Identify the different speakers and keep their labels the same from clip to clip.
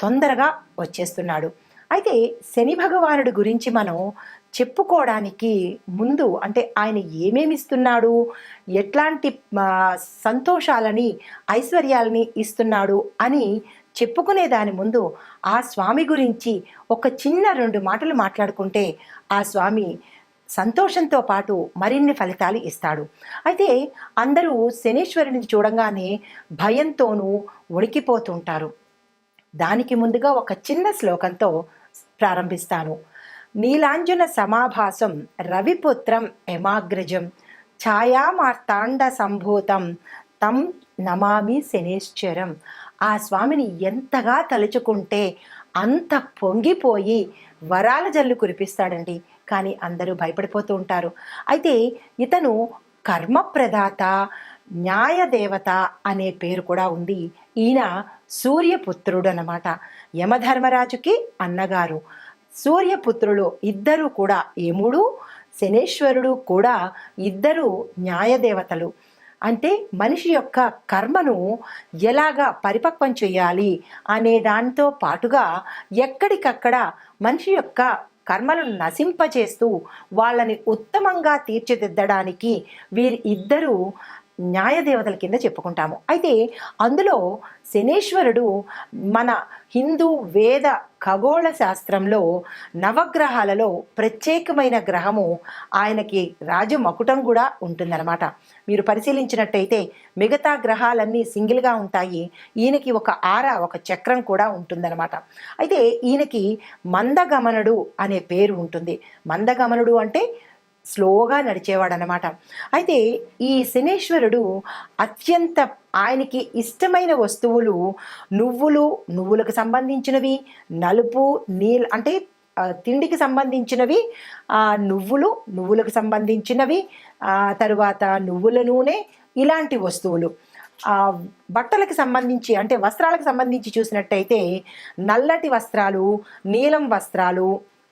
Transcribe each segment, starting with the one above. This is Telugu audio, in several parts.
Speaker 1: తొందరగా వచ్చేస్తున్నాడు. అయితే శని భగవానుడి గురించి మనం చెప్పుకోవడానికి ముందు అంటే ఆయన ఏమేమి ఇస్తున్నాడు? ఎట్లాంటి సంతోషాలని ఐశ్వర్యాలని ఇస్తున్నాడు అని చెప్పుకునే దాని ముందు ఆ స్వామి గురించి ఒక చిన్న రెండు మాటలు మాట్లాడుకుంటే ఆ స్వామి సంతోషంతో పాటు మరిన్ని ఫలితాలు ఇస్తాడు. అయితే అందరూ శనీశ్వరుని చూడంగానే భయంతోనూ వణికిపోతుంటారు. దానికి ముందుగా ఒక చిన్న శ్లోకంతో ప్రారంభిస్తాను. నీలాంజన సమాభాసం రవిపుత్రం యమాగ్రజం ఛాయామార్తాండ సంభూతం తం నమామి శనేశ్వరం ఆ స్వామిని ఎంతగా తలుచుకుంటే అంత పొంగిపోయి వరాల జల్లు కురిపిస్తాడండి. కానీ అందరూ భయపడిపోతూ ఉంటారు. అయితే ఇతను కర్మప్రదాత న్యాయదేవత అనే పేరు కూడా ఉంది. ఈయన సూర్యపుత్రుడు అన్నమాట యమధర్మరాజుకి అన్నగారు. సూర్యపుత్రులు ఇద్దరు కూడా యముడు శనేశ్వరుడు కూడా ఇద్దరు న్యాయదేవతలు. అంటే మనిషి యొక్క కర్మను ఎలాగా పరిపక్వం చేయాలి అనే దానితో పాటుగా ఎక్కడికక్కడ మనిషి యొక్క కర్మలను నశింపజేస్తూ వాళ్ళని ఉత్తమంగా తీర్చిదిద్దడానికి వీరిద్దరూ న్యాయదేవతల కింద చెప్పుకుంటాము. అయితే అందులో శనేశ్వరుడు మన హిందూ వేద ఖగోళ శాస్త్రంలో నవగ్రహాలలో ప్రత్యేకమైన గ్రహము ఆయనకి రాజమకుటం కూడా ఉంటుందన్నమాట. మీరు పరిశీలించినట్టయితే మిగతా గ్రహాలన్నీ సింగిల్గా ఉంటాయి. ఈయనకి ఒక ఆర ఒక చక్రం కూడా ఉంటుందన్నమాట. అయితే ఈయనకి మందగమనుడు అనే పేరు ఉంటుంది. మందగమనుడు అంటే స్లోగా నడిచేవాడు అనమాట అయితే ఈ శనేశ్వరుడు అత్యంత ఆయనకి ఇష్టమైన వస్తువులు నువ్వులు నువ్వులకు సంబంధించినవి నలుపు నీల్ అంటే తిండికి సంబంధించినవి నువ్వులు నువ్వులకు సంబంధించినవి తరువాత నువ్వుల నూనె ఇలాంటి వస్తువులు. బట్టలకు సంబంధించి అంటే వస్త్రాలకు సంబంధించి చూసినట్టయితే నల్లటి వస్త్రాలు నీలం వస్త్రాలు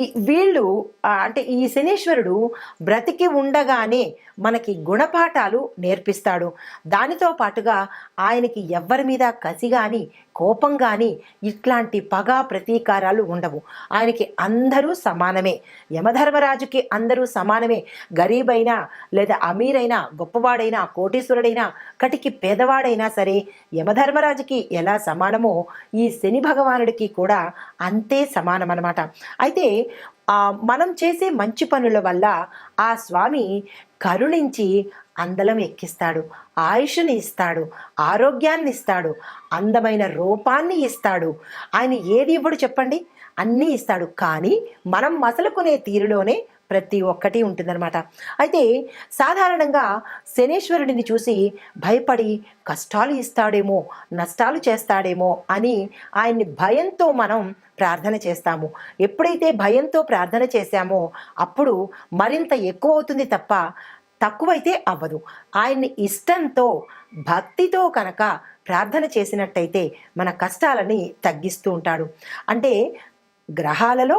Speaker 1: ఈ వీళ్ళు అంటే ఈ శనీశ్వరుడు బ్రతికి ఉండగానే మనకి గుణపాఠాలు నేర్పిస్తాడు. దానితో పాటుగా ఆయనకి ఎవ్వరి మీద కసి కానీ కోపం కానీ ఇట్లాంటి పగ ప్రతీకారాలు ఉండవు. ఆయనకి అందరూ సమానమే. యమధర్మరాజుకి అందరూ సమానమే. గరీబైనా లేదా అమీరైనా గొప్పవాడైనా కోటీశ్వరుడైనా కటికి పేదవాడైనా సరే యమధర్మరాజుకి ఎలా సమానమో ఈ శని భగవానుడికి కూడా అంతే సమానం అనమాట అయితే మనం చేసే మంచి పనుల వల్ల ఆ స్వామి కరుణించి అందలం ఎక్కిస్తాడు ఆయుష్ని ఇస్తాడు ఆరోగ్యాన్ని ఇస్తాడు అందమైన రూపాన్ని ఇస్తాడు. ఆయన ఏది ఇవ్వడు చెప్పండి? అన్నీ ఇస్తాడు. కానీ మనం మసలుకునే తీరులోనే ప్రతి ఒక్కటి ఉంటుందన్నమాట. అయితే సాధారణంగా శనేశ్వరుడిని చూసి భయపడి కష్టాలు ఇస్తాడేమో నష్టాలు చేస్తాడేమో అని ఆయన్ని భయంతో మనం ప్రార్థన చేస్తాము. ఎప్పుడైతే భయంతో ప్రార్థన చేశామో అప్పుడు మరింత ఎక్కువ అవుతుంది తప్ప తక్కువైతే అవ్వదు. ఆయన్ని ఇష్టంతో భక్తితో కనుక ప్రార్థన చేసినట్టయితే మన కష్టాలని తగ్గిస్తూ ఉంటాడు. అంటే గ్రహాలలో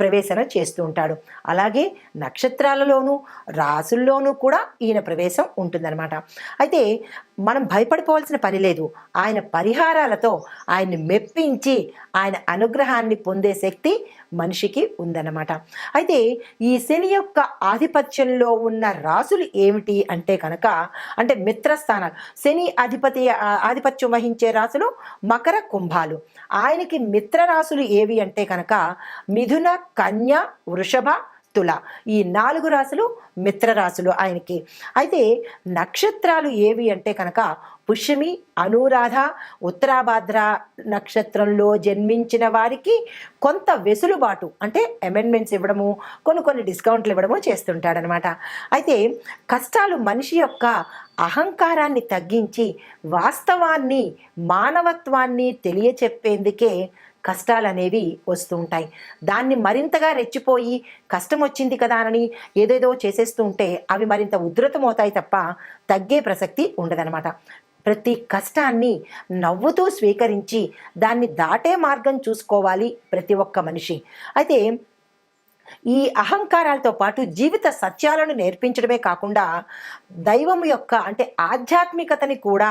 Speaker 1: ప్రవేశన చేస్తూ ఉంటాడు. అలాగే నక్షత్రాలలోనూ రాసుల్లోనూ కూడా ఈయన ప్రవేశం ఉంటుందన్నమాట. అయితే మనం భయపడిపోవాల్సిన పని లేదు. ఆయన పరిహారాలతో ఆయన్ని మెప్పించి ఆయన అనుగ్రహాన్ని పొందే శక్తి మనిషికి ఉందన్నమాట. అయితే ఈ శని యొక్క ఆధిపత్యంలో ఉన్న రాసులు ఏమిటి అంటే కనుక అంటే మిత్రస్థానాలు. శని అధిపతి ఆధిపత్యం వహించే రాసులు మకర కుంభాలు. ఆయనకి మిత్ర రాసులు ఏవి అంటే కనుక మిథున కన్య వృషభ తుల. ఈ నాలుగు రాసులు మిత్ర రాసులు ఆయనకి. అయితే నక్షత్రాలు ఏవి అంటే కనుక పుష్యమి అనురాధ ఉత్తరాభాద్ర నక్షత్రంలో జన్మించిన వారికి కొంత వెసులుబాటు అంటే అమెండ్మెంట్స్ ఇవ్వడము కొన్ని కొన్ని డిస్కౌంట్లు ఇవ్వడము చేస్తుంటాడనమాట. అయితే కష్టాలు మనిషి యొక్క అహంకారాన్ని తగ్గించి వాస్తవాన్ని మానవత్వాన్ని తెలియచెప్పేందుకే కష్టాలు అనేవి వస్తూ ఉంటాయి దాన్ని మరింతగా రెచ్చిపోయి కష్టం వచ్చింది కదా అని ఏదేదో చేసేస్తూ ఉంటే అవి మరింత ఉధృతమవుతాయి తప్ప తగ్గే ప్రసక్తి ఉండదనమాట ప్రతి కష్టాన్ని నవ్వుతూ స్వీకరించి దాన్ని దాటే మార్గం చూసుకోవాలి ప్రతి ఒక్క మనిషి. అయితే ఈ అహంకారాలతో పాటు జీవిత సత్యాలను నేర్పించడమే కాకుండా దైవం యొక్క అంటే ఆధ్యాత్మికతని కూడా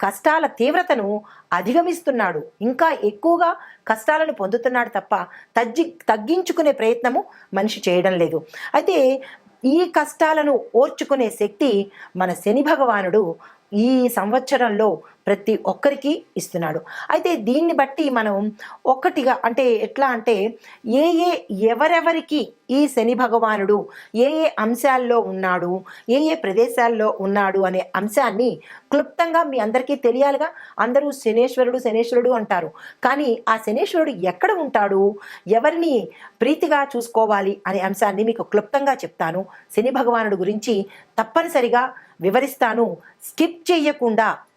Speaker 1: కష్టాల తీవ్రతను అధిగమిస్తున్నాడు. ఇంకా ఎక్కువగా కష్టాలను పొందుతున్నాడు తప్ప తగ్గి తగ్గించుకునే ప్రయత్నము మనిషి చేయడం లేదు. అయితే ఈ కష్టాలను ఓర్చుకునే శక్తి మన శని భగవానుడు ఈ సంవత్సరంలో ప్రతి ఒక్కరికి ఇస్తున్నాడు. అయితే దీన్ని బట్టి మనం ఒక్కటిగా అంటే ఎట్లా అంటే ఏ ఏ ఎవరెవరికి ఈ శని భగవానుడు ఏ ఏ అంశాల్లో ఉన్నాడు ఏ ఏ ప్రదేశాల్లో ఉన్నాడు అనే అంశాన్ని క్లుప్తంగా మీ అందరికీ తెలియాలిగా. అందరూ శనేశ్వరుడు శనేశ్వరుడు అంటారు. కానీ ఆ శనేశ్వరుడు ఎక్కడ ఉంటాడు ఎవరిని ప్రీతిగా చూసుకోవాలి అనే అంశాన్ని మీకు క్లుప్తంగా చెప్తాను. శని భగవానుడు గురించి తప్పనిసరిగా వివరిస్తాను. స్కిప్ చేయకుండా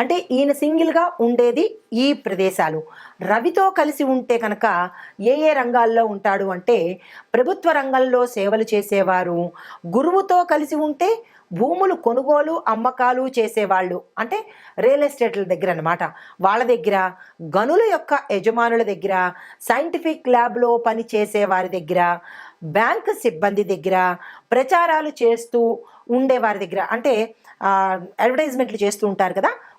Speaker 1: అంటే ఈయన సింగిల్గా ఉండేది ఈ ప్రదేశాలు. రవితో కలిసి ఉంటే కనుక ఏ ఏ రంగాల్లో ఉంటాడు అంటే ప్రభుత్వ రంగంలో సేవలు చేసేవారు గురువుతో కలిసి ఉంటే భూములు కొనుగోలు అమ్మకాలు చేసేవాళ్ళు. అంటే రియల్ ఎస్టేట్ల దగ్గర అన్నమాట. వాళ్ళ దగ్గర గనుల యొక్క యజమానుల దగ్గర సైంటిఫిక్ ల్యాబ్లో పని చేసేవారి దగ్గర బ్యాంక్ సిబ్బంది దగ్గర ప్రచారాలు చేస్తూ ఉండే వారి దగ్గర. అంటే అడ్వర్టైజ్మెంట్లు చేస్తూ ఉంటారు కదా.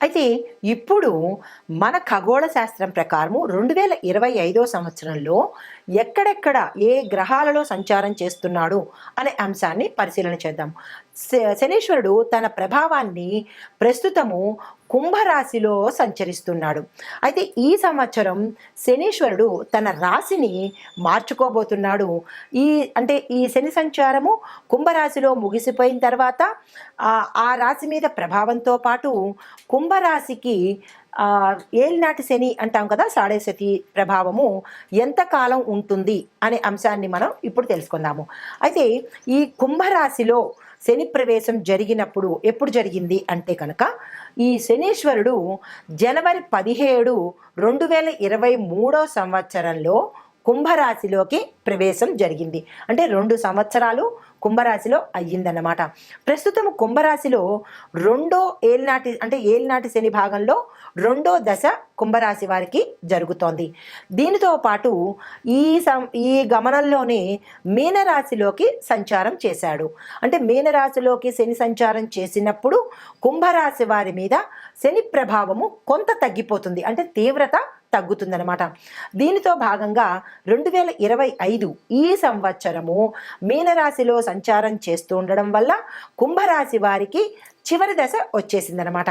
Speaker 1: అయితే ఇప్పుడు మన ఖగోళ శాస్త్రం ప్రకారము రెండు వేల ఇరవై ఐదో సంవత్సరంలో ఎక్కడెక్కడ ఏ గ్రహాలలో సంచారం చేస్తున్నాడు అనే అంశాన్ని పరిశీలన చేద్దాం. శనీశ్వరుడు తన ప్రభావాన్ని ప్రస్తుతము కుంభరాశిలో సంచరిస్తున్నాడు. అయితే ఈ సంవత్సరం శనీశ్వరుడు తన రాశిని మార్చుకోబోతున్నాడు. ఈ అంటే ఈ శని సంచారము కుంభరాశిలో ముగిసిపోయిన తర్వాత ఆ రాశి మీద ప్రభావంతో పాటు కుంభరాశికి ఏలినాటి శని అంటాం కదా సాడేశతి ప్రభావము ఎంతకాలం ఉంటుంది అనే అంశాన్ని మనం ఇప్పుడు తెలుసుకుందాము. అయితే ఈ కుంభరాశిలో శని ప్రవేశం జరిగినప్పుడు ఎప్పుడు జరిగింది అంటే కనుక ఈ శనీశ్వరుడు జనవరి పదిహేడు రెండు వేల ఇరవై మూడో సంవత్సరంలో కుంభరాశిలోకి ప్రవేశం జరిగింది. అంటే రెండు సంవత్సరాలు కుంభరాశిలో అయ్యిందన్నమాట. ప్రస్తుతం కుంభరాశిలో రెండో ఏలినాటి అంటే ఏలినాటి శని భాగంలో రెండో దశ కుంభరాశి వారికి జరుగుతోంది. దీనితో పాటు ఈ సం ఈ గమనంలోనే మీనరాశిలోకి సంచారం చేశాడు. అంటే మీనరాశిలోకి శని సంచారం చేసినప్పుడు కుంభరాశి వారి మీద శని ప్రభావము కొంత తగ్గిపోతుంది. అంటే తీవ్రత తగ్గుతుందనమాట దీనితో భాగంగా రెండు వేల ఇరవై ఐదు ఈ సంవత్సరము మీనరాశిలో సంచారం చేస్తూ ఉండడం వల్ల కుంభరాశి వారికి చివరి దశ వచ్చేసిందనమాట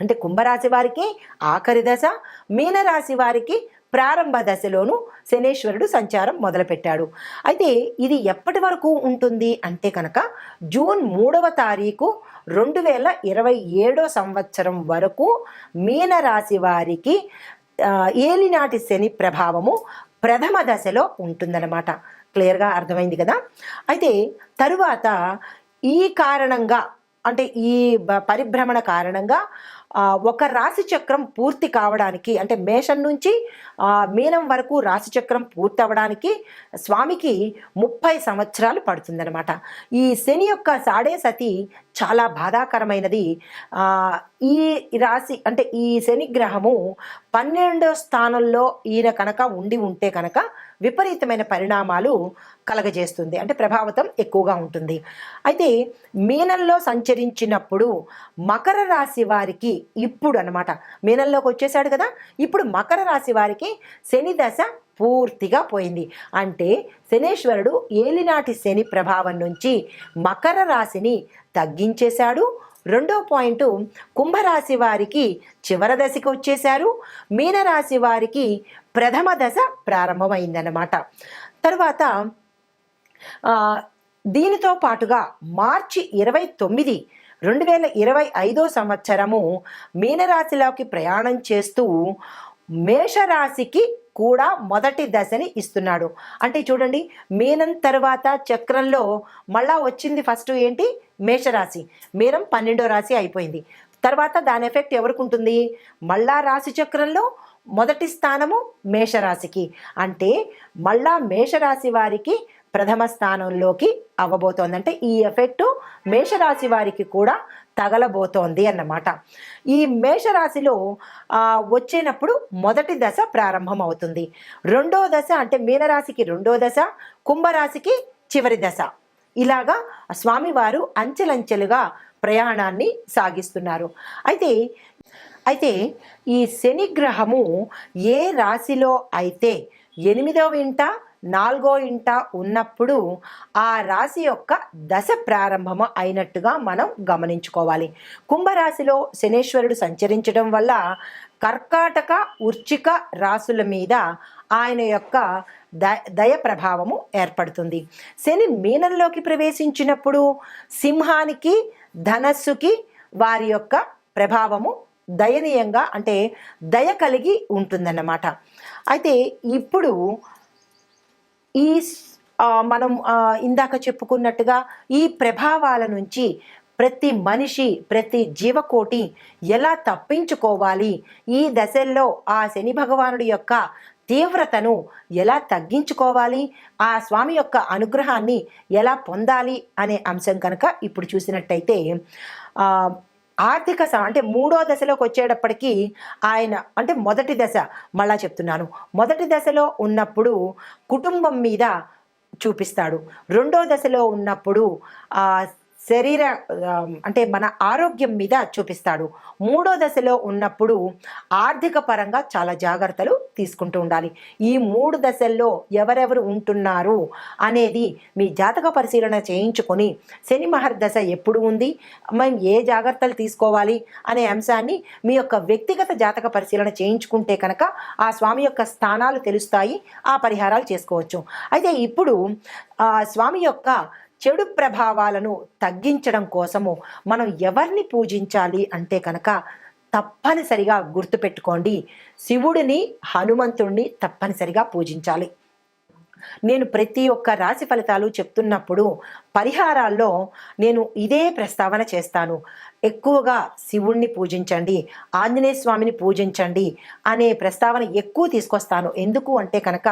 Speaker 1: అంటే కుంభరాశి వారికి ఆఖరి దశ మీనరాశి వారికి ప్రారంభ దశలోనూ శనేశ్వరుడు సంచారం మొదలుపెట్టాడు. అయితే ఇది ఎప్పటి వరకు ఉంటుంది అంటే కనుక జూన్ మూడవ తారీఖు రెండు వేల ఇరవై ఏడో సంవత్సరం వరకు మీనరాశి వారికి ఏలినాటి శని ప్రభావము ప్రథమ దశలో ఉంటుందన్నమాట. క్లియర్గా అర్థమైంది కదా? అయితే తరువాత ఈ కారణంగా అంటే ఈ పరిభ్రమణ కారణంగా ఒక రాశి చక్రం పూర్తి కావడానికి అంటే మేషం నుంచి మీనం వరకు రాశి చక్రం పూర్తి అవ్వడానికి స్వామికి ముప్పై సంవత్సరాలు పడుతుందన్నమాట. ఈ శని యొక్క సాడే సతి చాలా బాధాకరమైనది. ఈ రాశి అంటే ఈ శనిగ్రహము పన్నెండో స్థానంలో ఈయన కనుక ఉండి ఉంటే కనుక విపరీతమైన పరిణామాలు కలగజేస్తుంది. అంటే ప్రభావితం ఎక్కువగా ఉంటుంది. అయితే మీనంలో సంచరించినప్పుడు మకర రాశి వారికి ఇప్పుడు అన్నమాట మీనంలోకి వచ్చేసాడు కదా. ఇప్పుడు మకర రాశి వారికి శని దశ పూర్తిగా పోయింది. అంటే శనేశ్వరుడు ఏలినాటి శని ప్రభావం నుంచి మకర రాశిని తగ్గించేశాడు. రెండో పాయింట్ కుంభరాశి వారికి చివరి దశకి వచ్చేశారు. మీనరాశి వారికి ప్రథమ దశ ప్రారంభమైందన్నమాట. తరువాత దీనితో పాటుగా మార్చి ఇరవై తొమ్మిది రెండు వేల ఇరవై ఐదో సంవత్సరము మీనరాశిలోకి ప్రయాణం చేస్తూ మేషరాశికి కూడా మొదటి దశని ఇస్తున్నాడు. అంటే చూడండి మీనం తర్వాత చక్రంలో మళ్ళా వచ్చింది ఫస్ట్ ఏంటి? మేషరాశి. మీనం పన్నెండో రాశి అయిపోయింది. తర్వాత దాని ఎఫెక్ట్ ఎవరికి ఉంటుంది? మళ్ళా రాశి చక్రంలో మొదటి స్థానము మేషరాశికి. అంటే మళ్ళా మేషరాశి వారికి ప్రథమ స్థానంలోకి అవ్వబోతోంది. అంటే ఈ ఎఫెక్టు మేషరాశి వారికి కూడా తగలబోతోంది అన్నమాట. ఈ మేషరాశిలో వచ్చేటప్పుడు మొదటి దశ ప్రారంభం అవుతుంది రెండో దశ అంటే మీనరాశికి రెండో దశ కుంభరాశికి చివరి దశ. ఇలాగా స్వామివారు అంచెలంచెలుగా ప్రయాణాన్ని సాగిస్తున్నారు. అయితే అయితే ఈ శనిగ్రహము ఏ రాశిలో అయితే ఎనిమిదవ ఇంట నాలుగో ఇంట ఉన్నప్పుడు ఆ రాశి యొక్క దశ ప్రారంభము అయినట్టుగా మనం గమనించుకోవాలి. కుంభరాశిలో శనేశ్వరుడు సంచరించడం వల్ల కర్కాటక ఉర్చిక రాశుల మీద ఆయన యొక్క ద దయ ప్రభావము ఏర్పడుతుంది. శని మీనంలోకి ప్రవేశించినప్పుడు సింహానికి ధనస్సుకి వారి యొక్క ప్రభావము దయనీయంగా అంటే దయ కలిగి ఉంటుందన్నమాట. అయితే ఇప్పుడు ఈ స్- మనం ఇందాక చెప్పుకున్నట్టుగా ఈ ప్రభావాల నుంచి ప్రతి మనిషి ప్రతి జీవకోటి ఎలా తప్పించుకోవాలి? ఈ దశల్లో ఆ శని భగవానుడి యొక్క తీవ్రతను ఎలా తగ్గించుకోవాలి? ఆ స్వామి యొక్క అనుగ్రహాన్ని ఎలా పొందాలి? అనే అంశం కనుక ఇప్పుడు చూసినట్టయితే ఆర్థిక అంటే మూడో దశలోకి వచ్చేటప్పటికీ ఆయన అంటే మొదటి దశ మళ్ళా చెప్తున్నాను. మొదటి దశలో ఉన్నప్పుడు కుటుంబం మీద చూపిస్తాడు. రెండో దశలో ఉన్నప్పుడు శరీర అంటే మన ఆరోగ్యం మీద చూపిస్తాడు. మూడో దశలో ఉన్నప్పుడు ఆర్థిక పరంగా చాలా జాగ్రత్తలు తీసుకుంటూ ఉండాలి. ఈ మూడు దశల్లో ఎవరెవరు ఉంటున్నారు అనేది మీ జాతక పరిశీలన చేయించుకొని శని మహర్దశ ఎప్పుడు ఉంది మేము ఏ జాగ్రత్తలు తీసుకోవాలి అనే అంశాన్ని మీ యొక్క వ్యక్తిగత జాతక పరిశీలన చేయించుకుంటే కనుక ఆ స్వామి యొక్క స్థానాలు తెలుస్తాయి ఆ పరిహారాలు చేసుకోవచ్చు. అయితే ఇప్పుడు ఆ స్వామి యొక్క చెడు ప్రభావాలను తగ్గించడం కోసము మనం ఎవరిని పూజించాలి అంటే కనుక తప్పనిసరిగా గుర్తుపెట్టుకోండి. శివుడిని హనుమంతుడిని తప్పనిసరిగా పూజించాలి. నేను ప్రతి ఒక్క రాశి ఫలితాలు చెప్తున్నప్పుడు పరిహారాల్లో నేను ఇదే ప్రస్తావన చేస్తాను. ఎక్కువగా శివుణ్ణి పూజించండి ఆంజనేయ స్వామిని పూజించండి అనే ప్రస్తావన ఎక్కువ తీసుకొస్తాను. ఎందుకు అంటే కనుక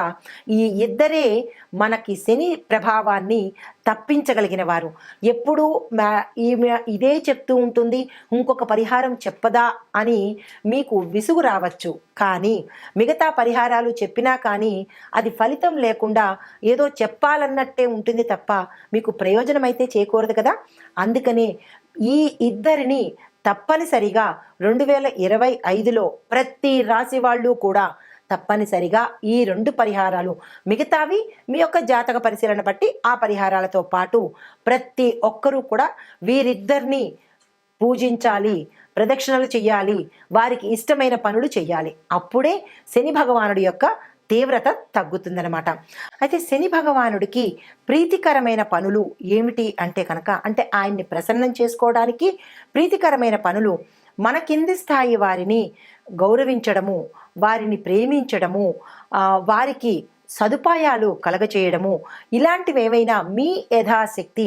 Speaker 1: ఈ ఇద్దరే మనకి శని ప్రభావాన్ని తప్పించగలిగిన వారు. ఎప్పుడు మా ఈమె ఇదే చెప్తూ ఉంటుంది ఇంకొక పరిహారం చెప్పదా అని మీకు విసుగు రావచ్చు. కానీ మిగతా పరిహారాలు చెప్పినా కానీ అది ఫలితం లేకుండా ఏదో చెప్పాలన్నట్టే ఉంటుంది తప్ప మీకు ప్రయోజనం అయితే చేకూరదు కదా? అందుకనే ఈ ఇద్దరిని తప్పనిసరిగా రెండు వేల ఇరవై ఐదులో ప్రతి రాశి వాళ్ళు కూడా తప్పనిసరిగా ఈ రెండు పరిహారాలు మిగతావి మీ యొక్క జాతక పరిశీలన బట్టి ఆ పరిహారాలతో పాటు ప్రతి ఒక్కరూ కూడా వీరిద్దరిని పూజించాలి ప్రదక్షిణలు చేయాలి వారికి ఇష్టమైన పనులు చేయాలి అప్పుడే శని భగవానుడి యొక్క తీవ్రత తగ్గుతుందనమాట అయితే శని భగవానుడికి ప్రీతికరమైన పనులు ఏమిటి అంటే కనుక అంటే ఆయన్ని ప్రసన్నం చేసుకోవడానికి ప్రీతికరమైన పనులు మన కింది స్థాయి వారిని గౌరవించడము వారిని ప్రేమించడము వారికి సదుపాయాలు కలగచేయడము ఇలాంటివి ఏవైనా మీ యథాశక్తి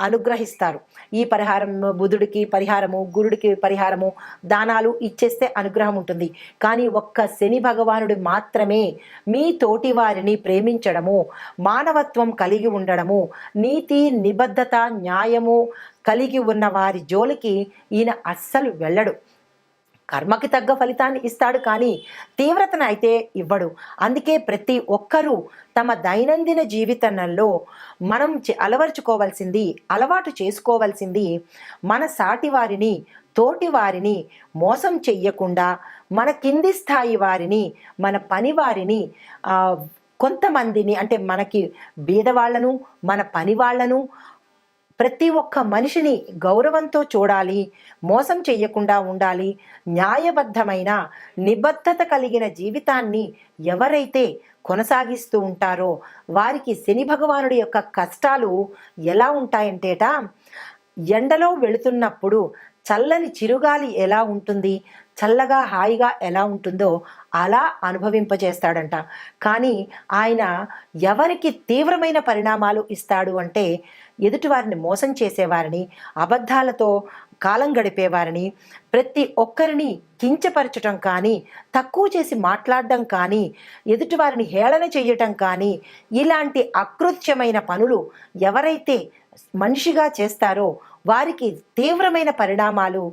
Speaker 1: అనుగ్రహిస్తారు. ఈ పరిహారం బుధుడికి పరిహారము గురుడికి పరిహారము దానాలు ఇచ్చేస్తే అనుగ్రహం ఉంటుంది. కానీ ఒక్క శని భగవానుడు మాత్రమే మీ తోటి వారిని ప్రేమించడము మానవత్వం కలిగి ఉండడము నీతి నిబద్ధత న్యాయము కలిగి ఉన్న వారి జోలికి ఈయన అస్సలు వెళ్ళడు. కర్మకి తగ్గ ఫలితాన్ని ఇస్తాడు కానీ తీవ్రతను అయితే ఇవ్వడు. అందుకే ప్రతి ఒక్కరూ తమ దైనందిన జీవితంలో మనం చే- అలవర్చుకోవాల్సింది అలవాటు చేసుకోవాల్సింది మన సాటి వారిని తోటి వారిని మోసం చెయ్యకుండా మన కింది స్థాయి వారిని మన పని వారిని కొంతమందిని అంటే మనకి బీదవాళ్ళను మన పని వాళ్ళను ప్రతి ఒక్క మనిషిని గౌరవంతో చూడాలి మోసం చేయకుండా ఉండాలి న్యాయబద్ధమైన నిబద్ధత కలిగిన జీవితాన్ని ఎవరైతే కొనసాగిస్తూ ఉంటారో వారికి శని భగవానుడి యొక్క కష్టాలు ఎలా ఉంటాయంటేట ఎండలో వెళుతున్నప్పుడు చల్లని చిరుగాలి ఎలా ఉంటుంది చల్లగా హాయిగా ఎలా ఉంటుందో అలా అనుభవింపజేస్తాడంట. కానీ ఆయన ఎవరికి తీవ్రమైన పరిణామాలు ఇస్తాడు అంటే ఎదుటివారిని మోసం చేసేవారిని అబద్ధాలతో కాలం గడిపేవారిని ప్రతి ఒక్కరిని కించపరచటం కానీ తక్కువ చేసి మాట్లాడడం కానీ ఎదుటివారిని హేళన చేయటం కానీ ఇలాంటి అకృత్యమైన పనులు ఎవరైతే మనిషిగా చేస్తారో వారికి తీవ్రమైన పరిణామాలు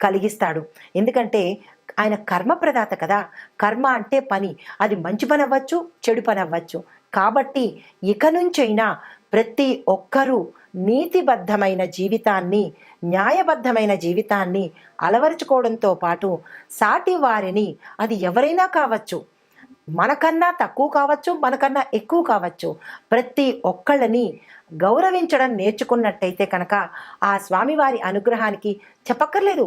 Speaker 1: కలిగిస్తాడు. ఎందుకంటే ఆయన కర్మప్రదాత కదా. కర్మ అంటే పని. అది మంచి పని అవ్వచ్చు చెడు పని అవ్వచ్చు. కాబట్టి ఇక నుంచైనా ప్రతి ఒక్కరూ నీతిబద్ధమైన జీవితాన్ని న్యాయబద్ధమైన జీవితాన్ని అలవరుచుకోవడంతో పాటు సాటి వారిని అది ఎవరైనా కావచ్చు మనకన్నా తక్కువ కావచ్చు మనకన్నా ఎక్కువ కావచ్చు ప్రతి ఒక్కళ్ళని గౌరవించడం నేర్చుకున్నట్టయితే కనుక ఆ స్వామివారి అనుగ్రహానికి చెప్పక్కర్లేదు.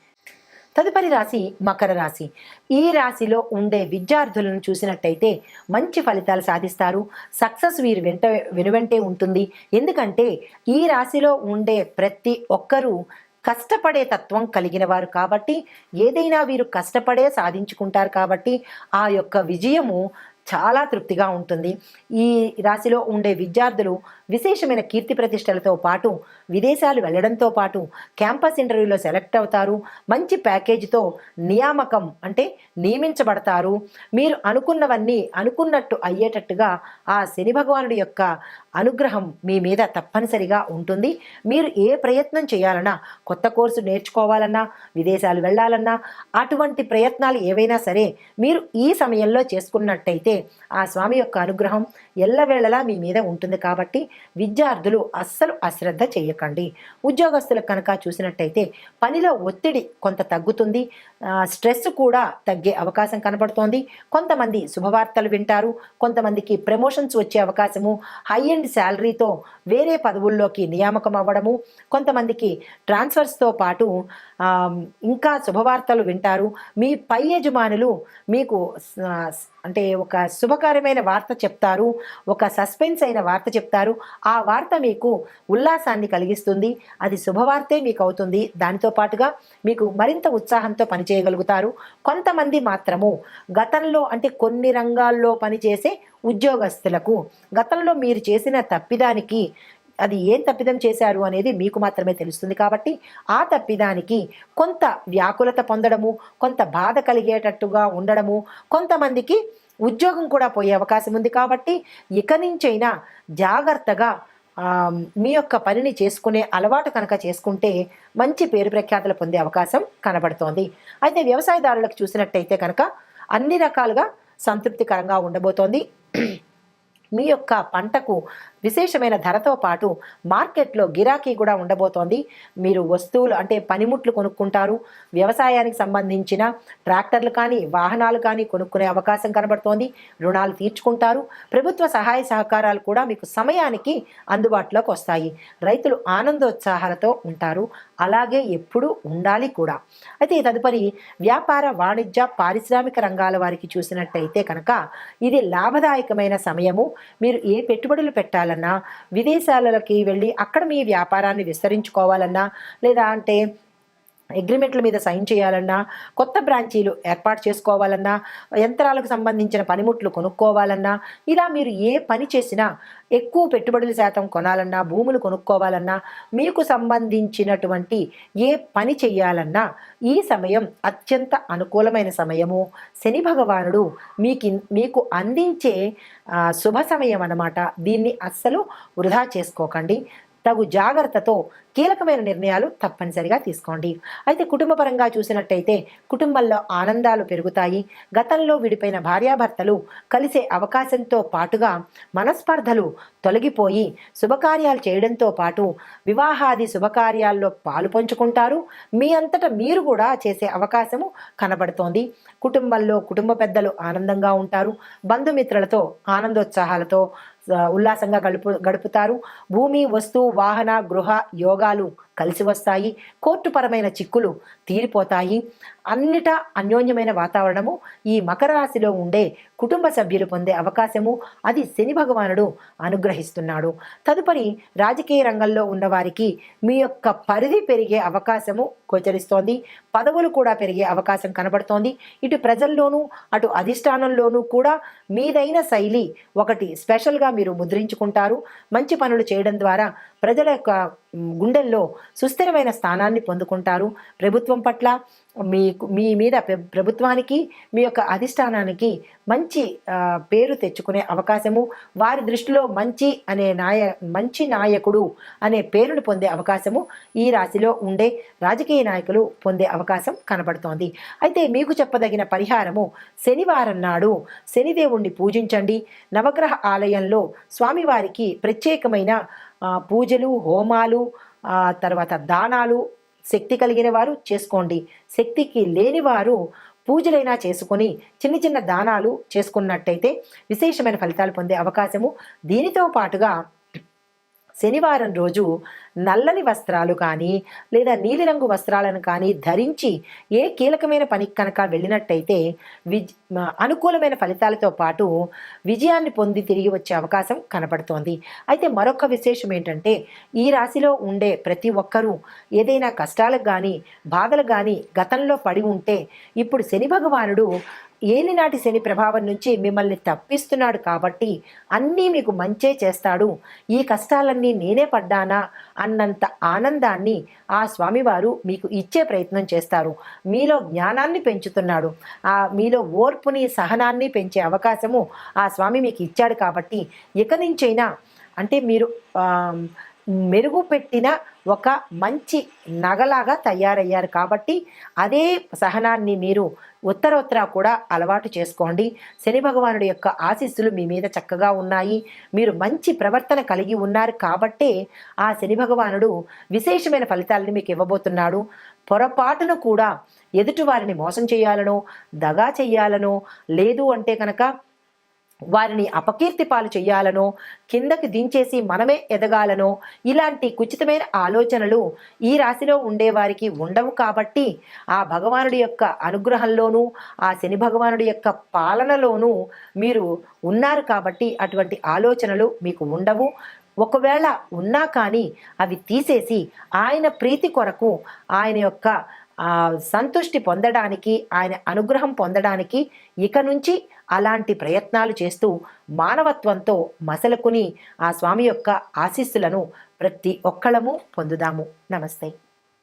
Speaker 1: తదుపరి రాశి మకర రాశి. ఈ రాశిలో ఉండే విద్యార్థులను చూసినట్టయితే మంచి ఫలితాలు సాధిస్తారు. సక్సెస్ వీరు వెంట వెనువెంటే ఉంటుంది. ఎందుకంటే ఈ రాశిలో ఉండే ప్రతి ఒక్కరూ కష్టపడే తత్వం కలిగిన వారు కాబట్టి ఏదైనా వీరు కష్టపడే సాధించుకుంటారు కాబట్టి ఆ యొక్క విజయము చాలా తృప్తిగా ఉంటుంది. ఈ రాశిలో ఉండే విద్యార్థులు విశేషమైన కీర్తి ప్రతిష్టలతో పాటు విదేశాలు వెళ్ళడంతో పాటు క్యాంపస్ ఇంటర్వ్యూలో సెలెక్ట్ అవుతారు. మంచి ప్యాకేజీతో నియామకం అంటే నియమించబడతారు. మీరు అనుకున్నవన్నీ అనుకున్నట్టు అయ్యేటట్టుగా ఆ శని భగవానుడి యొక్క అనుగ్రహం మీ మీద తప్పనిసరిగా ఉంటుంది. మీరు ఏ ప్రయత్నం చేయాలన్నా కొత్త కోర్సు నేర్చుకోవాలన్నా విదేశాలు వెళ్ళాలన్నా అటువంటి ప్రయత్నాలు ఏవైనా సరే మీరు ఈ సమయంలో చేసుకున్నట్టయితే ఆ స్వామి యొక్క అనుగ్రహం ఎల్లవేళలా మీ మీద ఉంటుంది కాబట్టి విద్యార్థులు అస్సలు అశ్రద్ధ చేయకండి. ఉద్యోగస్తులకు కనుక చూసినట్టయితే పనిలో ఒత్తిడి కొంత తగ్గుతుంది. స్ట్రెస్ కూడా తగ్గే అవకాశం కనబడుతోంది. కొంతమంది శుభవార్తలు వింటారు. కొంతమందికి ప్రమోషన్స్ వచ్చే అవకాశము. హై అండ్ శాలరీతో వేరే పదవుల్లోకి నియామకం అవ్వడము. కొంతమందికి ట్రాన్స్ఫర్స్తో పాటు ఇంకా శుభవార్తలు వింటారు. మీ పై యజమానులు మీకు అంటే ఒక శుభకరమైన వార్త చెప్తారు ఒక సస్పెన్స్ అయిన వార్త చెప్తారు. ఆ వార్త మీకు ఉల్లాసాన్ని కలిగిస్తుంది అది శుభవార్తే మీకు అవుతుంది. దానితో పాటుగా మీకు మరింత ఉత్సాహంతో పనిచేయగలుగుతారు. కొంతమంది మాత్రము గతంలో అంటే కొన్ని రంగాల్లో పనిచేసే ఉద్యోగస్తులకు గతంలో మీరు చేసిన తప్పిదానికి అది ఏం తప్పిదం చేశారు అనేది మీకు మాత్రమే తెలుస్తుంది కాబట్టి ఆ తప్పిదానికి కొంత వ్యాకులత పొందడము కొంత బాధ కలిగేటట్టుగా ఉండడము కొంతమందికి ఉద్యోగం కూడా పోయే అవకాశం ఉంది కాబట్టి ఇక నుంచైనా జాగ్రత్తగా మీ యొక్క పనిని చేసుకునే అలవాటు కనుక చేసుకుంటే మంచి పేరు ప్రఖ్యాతులు పొందే అవకాశం కనబడుతోంది. అయితే వ్యవసాయదారులకు చూసినట్టయితే కనుక అన్ని రకాలుగా సంతృప్తికరంగా ఉండబోతోంది. మీ యొక్క పంటకు విశేషమైన ధరతో పాటు మార్కెట్లో గిరాకీ కూడా ఉండబోతోంది. మీరు వస్తువులు అంటే పనిముట్లు కొనుక్కుంటారు. వ్యవసాయానికి సంబంధించిన ట్రాక్టర్లు కానీ వాహనాలు కానీ కొనుక్కునే అవకాశం కనబడుతోంది. రుణాలు తీర్చుకుంటారు. ప్రభుత్వ సహాయ సహకారాలు కూడా మీకు సమయానికి అందుబాటులోకి వస్తాయి. రైతులు ఆనందోత్సాహాలతో ఉంటారు. అలాగే ఎప్పుడూ ఉండాలి కూడా. అయితే తదుపరి వ్యాపార వాణిజ్య పారిశ్రామిక రంగాల వారికి చూసినట్టయితే కనుక ఇది లాభదాయకమైన సమయము. మీరు ఏ పెట్టుబడులు పెట్టాలన్నా విదేశాలకి వెళ్ళి అక్కడ మీ వ్యాపారాన్ని విస్తరించుకోవాలన్నా లేదా అంటే అగ్రిమెంట్ల మీద సైన్ చేయాలన్నా కొత్త బ్రాంచీలు ఏర్పాటు చేసుకోవాలన్నా యంత్రాలకు సంబంధించిన పనిముట్లు కొనుక్కోవాలన్నా ఇలా మీరు ఏ పని చేసినా ఎక్కువ పెట్టుబడుల శాతం కొనాలన్నా భూములు కొనుక్కోవాలన్నా మీకు సంబంధించినటువంటి ఏ పని చేయాలన్నా ఈ సమయం అత్యంత అనుకూలమైన సమయము. శని భగవానుడు మీకు మీకు అందించే శుభ సమయం అన్నమాట. దీన్ని అస్సలు వృధా చేసుకోకండి. తగు జాగ్రత్తతో కీలకమైన నిర్ణయాలు తప్పనిసరిగా తీసుకోండి. అయితే కుటుంబ పరంగా చూసినట్టయితే కుటుంబంలో ఆనందాలు పెరుగుతాయి. గతంలో విడిపోయిన భార్యాభర్తలు కలిసే అవకాశంతో పాటుగా మనస్పర్ధలు తొలగిపోయి శుభకార్యాలు చేయడంతో పాటు వివాహాది శుభకార్యాల్లో పాలు పంచుకుంటారు. మీ అంతటా మీరు కూడా చేసే అవకాశము కనబడుతోంది. కుటుంబంలో కుటుంబ పెద్దలు ఆనందంగా ఉంటారు. బంధుమిత్రులతో ఆనందోత్సాహాలతో ఉల్లాసంగా గడుపు గడుపుతారు. భూమి వస్తు వాహన గృహ యోగాలు కలిసి వస్తాయి. కోర్టుపరమైన చిక్కులు తీరిపోతాయి. అన్నిటా అన్యోన్యమైన వాతావరణము ఈ మకర రాశిలో ఉండే కుటుంబ సభ్యులు పొందే అవకాశము. అది శని భగవానుడు అనుగ్రహిస్తున్నాడు. తదుపరి రాజకీయ రంగంలో ఉన్నవారికి మీ యొక్క పరిధి పెరిగే అవకాశము గోచరిస్తోంది. పదవులు కూడా పెరిగే అవకాశం కనబడుతోంది. ఇటు ప్రజల్లోనూ అటు అధిష్టానంలోనూ కూడా మీదైన శైలి ఒకటి స్పెషల్గా మీరు ముద్రించుకుంటారు. మంచి పనులు చేయడం ద్వారా ప్రజల యొక్క గుండెల్లో సుస్థిరమైన స్థానాన్ని పొందుకుంటారు. ప్రభుత్వం పట్ల మీకు మీ మీద ప్రభుత్వానికి మీ యొక్క అధిష్టానానికి మంచి పేరు తెచ్చుకునే అవకాశము వారి దృష్టిలో మంచి అనే నాయ మంచి నాయకుడు అనే పేరును పొందే అవకాశము ఈ రాశిలో ఉండే రాజకీయ నాయకులు పొందే అవకాశం కనబడుతోంది. అయితే మీకు చెప్పదగిన పరిహారము శనివారం నాడు శనిదేవుణ్ణి పూజించండి. నవగ్రహ ఆలయంలో స్వామివారికి ప్రత్యేకమైన పూజలు హోమాలు తర్వాత దానాలు శక్తి కలిగిన వారు చేసుకోండి. శక్తికి లేని వారు పూజలైనా చేసుకొని చిన్న చిన్న దానాలు చేసుకున్నట్టయితే విశేషమైన ఫలితాలు పొందే అవకాశము. దీనితో పాటుగా శనివారం రోజు నల్లని వస్త్రాలు కానీ లేదా నీలిరంగు వస్త్రాలను కానీ ధరించి ఏ కీలకమైన పనికి కనుక వెళ్ళినట్టయితే విజ్ అనుకూలమైన ఫలితాలతో పాటు విజయాన్ని పొంది తిరిగి వచ్చే అవకాశం కనపడుతోంది. అయితే మరొక విశేషం ఏంటంటే ఈ రాశిలో ఉండే ప్రతి ఒక్కరూ ఏదైనా కష్టాలకు కానీ బాధలు కానీ గతంలో పడి ఉంటే ఇప్పుడు శని భగవానుడు ఏలినాటి శని ప్రభావం నుంచి మిమ్మల్ని తప్పిస్తున్నాడు కాబట్టి అన్నీ మీకు మంచే చేస్తాడు. ఈ కష్టాలన్నీ నేనే పడ్డానా అన్నంత ఆనందాన్ని ఆ స్వామివారు మీకు ఇచ్చే ప్రయత్నం చేస్తారు. మీలో జ్ఞానాన్ని పెంచుతున్నాడు. ఆ మీలో ఓర్పుని సహనాన్ని పెంచే అవకాశము ఆ స్వామి మీకు ఇచ్చాడు కాబట్టి ఇక నుంచైనా అంటే మీరు మెరుగుపెట్టిన ఒక మంచి నగలాగా తయారయ్యారు. కాబట్టి అదే సహనాన్ని మీరు ఉత్తరోత్తర కూడా అలవాటు చేసుకోండి. శని భగవానుడి యొక్క ఆశీస్సులు మీ మీద చక్కగా ఉన్నాయి. మీరు మంచి ప్రవర్తన కలిగి ఉన్నారు కాబట్టే ఆ శని భగవానుడు విశేషమైన ఫలితాలని మీకు ఇవ్వబోతున్నాడు. పొరపాటును కూడా ఎదుటి వారిని మోసం చేయాలనో దగా చేయాలనో లేదు అంటే కనుక వారిని అపకీర్తి పాలు చేయాలనో కిందకి దించేసి మనమే ఎదగాలనో ఇలాంటి కుచితమైన ఆలోచనలు ఈ రాశిలో ఉండేవారికి ఉండవు కాబట్టి ఆ భగవానుడి యొక్క అనుగ్రహంలోనూ ఆ శని భగవానుడి యొక్క పాలనలోనూ మీరు ఉన్నారు కాబట్టి అటువంటి ఆలోచనలు మీకు ఉండవు. ఒకవేళ ఉన్నా కానీ అవి తీసేసి ఆయన ప్రీతి కొరకు ఆయన యొక్క సంతుష్టి పొందడానికి ఆయన అనుగ్రహం పొందడానికి ఇక నుంచి అలాంటి ప్రయత్నాలు చేస్తూ మానవత్వంతో మసలుకుని ఆ స్వామి యొక్క ఆశీస్సులను ప్రతి ఒక్కళ్ళము పొందుదాము. నమస్తే.